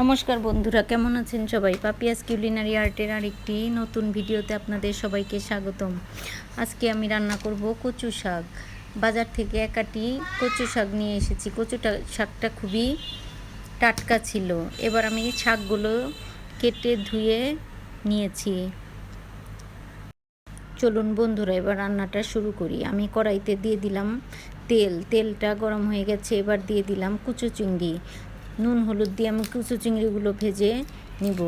নমস্কার বন্ধুরা, কেমন আছেন সবাই? পাপিয়াস কিউলিনারি আর্টের আরেকটি নতুন ভিডিওতে আপনাদের সবাইকে স্বাগতম। আজকে আমি রান্না করব কচু শাক। বাজার থেকে একাটি কচু শাক নিয়ে এসেছি। কচুটা শাকটা খুবই টাটকা ছিল। এবার আমি শাকগুলো কেটে ধুয়ে নিয়েছি। চলুন বন্ধুরা, এবার রান্নাটা শুরু করি। আমি কড়াইতে দিয়ে দিলাম তেল। তেলটা গরম হয়ে গেছে, এবার দিয়ে দিলাম কুচু চিংড়ি নুন, হলুদ দিয়ে আমি কুচু চিংড়িগুলো ভেজে নিব।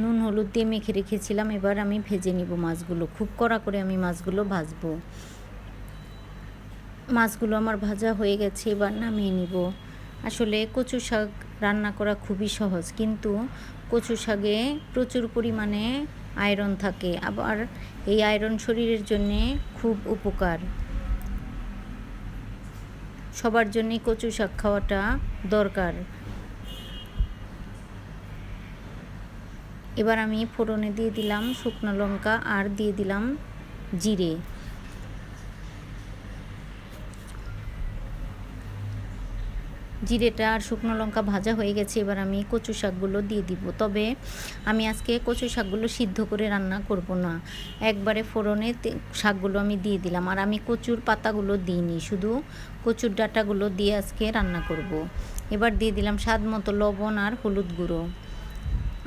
নুন, হলুদ দিয়ে মেখে রেখেছিলাম, এবার আমি ভেজে নিব মাছগুলো। খুব কড়া করে আমি মাছগুলো ভাজবো। মাছগুলো আমার ভাজা হয়ে গেছে, এবার নামিয়ে নিব। আসলে কচু শাক রান্না করা খুবই সহজ, কিন্তু কচু শাকে প্রচুর পরিমাণে আয়রন থাকে। আবার এই আয়রন শরীরের জন্যে খুব উপকার। সবার জন্যই কচু শাক খাওয়াটা দরকার। এবার আমি ফোড়নে দিয়ে দিলাম শুকনো লঙ্কা আর দিয়ে দিলাম জিরে। জিরেটা আর শুকনো লঙ্কা ভাজা হয়ে গেছে, এবার আমি কচু শাকগুলো দিয়ে দিব। তবে আমি আজকে কচু শাকগুলো সিদ্ধ করে রান্না করব না। একবারে ফোড়নে শাকগুলো আমি দিয়ে দিলাম। আর আমি কচুর পাতাগুলো দিইনি, শুধু কচুর ডাটাগুলো দিয়ে আজকে রান্না করব। এবার দিয়ে দিলাম স্বাদ মতো লবণ আর হলুদ গুঁড়ো।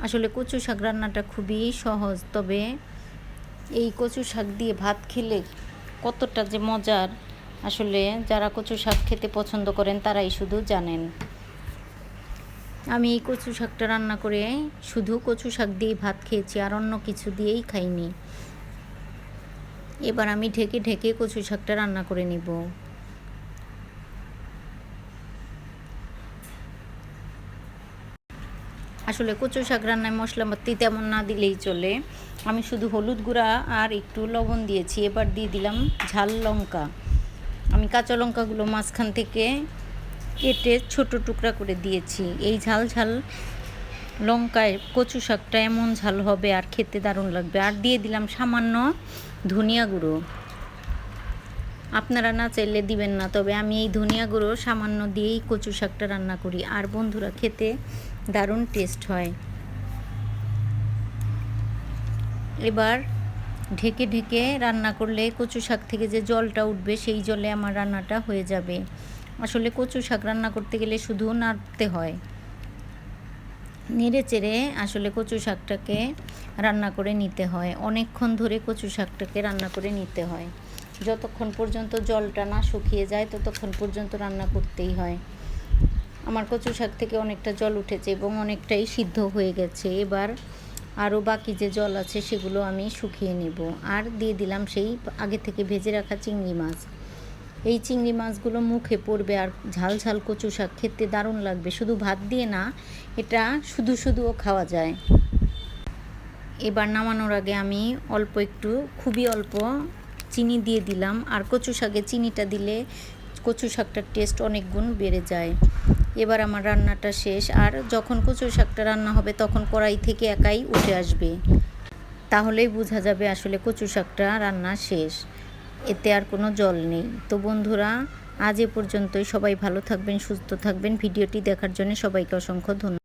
আসলে কচু শাক রান্নাটা খুবই সহজ, তবে এই কচু শাক দিয়ে ভাত খেলে কতটা যে মজার আসলে যারা কচু শাক খেতে পছন্দ করেন, তারাই শুধু জানেন। আমি এই কচু শাকটা রান্না করে শুধু কচু শাক দিয়েই ভাত খেয়েছি, আর অন্য কিছু দিয়েই খাইনি। এবার আমি ঢেকে ঢেকে কচু শাকটা রান্না করে নিব। আসলে কচু শাক রান্নায় মশলাপাতি তেমন না দিলেই চলে। আমি শুধু হলুদ গুঁড়া আর একটু লবণ দিয়েছি, এবার দিয়ে দিলাম ঝাল লঙ্কা। আমি কাঁচা লঙ্কাগুলো মাঝখান থেকে কেটে ছোট টুকরা করে দিয়েছি। এই ঝাল ঝাল লঙ্কায় কচু শাকটা এমন ঝাল হবে আর খেতে দারুণ লাগবে। আর দিয়ে দিলাম সামান্য ধনিয়া গুঁড়ো। আপনারা না চাইলে দিবেন না, তবে আমি এই ধনিয়া গুঁড়ো সামান্য দিয়েই কচু শাকটা রান্না করি। আর বন্ধুরা, খেতে দারুণ টেস্ট হয়। এবার ঢেকে ঢেকে রান্না করলে কচু শাক থেকে যে জলটা উঠবে, সেই জলে আমার রান্নাটা হয়ে যাবে। আসলে কচু শাক রান্না করতে গেলে শুধু নাড়তে হয়। নেড়ে চেড়ে আসলে কচু শাকটাকে রান্না করে নিতে হয়। অনেকক্ষণ ধরে কচু শাকটাকে রান্না করে নিতে হয়। যতক্ষণ পর্যন্ত জলটা না শুকিয়ে যায়, ততক্ষণ পর্যন্ত রান্না করতেই হয়। আমার কচু শাক থেকে অনেকটা জল উঠেছে এবং অনেকটাই সিদ্ধ হয়ে গেছে। এবার আরও বাকি যে জল আছে সেগুলো আমি শুকিয়ে নেব। আর দিয়ে দিলাম সেই আগে থেকে ভেজে রাখা চিংড়ি মাছ। এই চিংড়ি মাছগুলো মুখে পড়বে আর ঝাল ঝাল কচু শাক খেতে দারুণ লাগবে। শুধু ভাত দিয়ে না, এটা শুধু শুধুও খাওয়া যায়। এবার নামানোর আগে আমি অল্প একটু, খুবই অল্প চিনি দিয়ে দিলাম। আর কচু শাকে চিনিটা দিলে কচু শাকটার টেস্ট অনেক গুণ বেড়ে যায়। এবার আমার রান্নাটা শেষ, আর যখন কচু শাকটা রান্না হবে তখন কড়াই থেকে একাই উঠে আসবে। তাহলেই বোঝা যাবে আসলে কচু শাকটা রান্না শেষ। এতে আর কোনো জল নেই। তো বন্ধুরা, আজ এ পর্যন্তই। সবাই ভালো থাকবেন, সুস্থ থাকবেন। ভিডিওটি দেখার জন্য সবাইকে অসংখ্য ধন্যবাদ।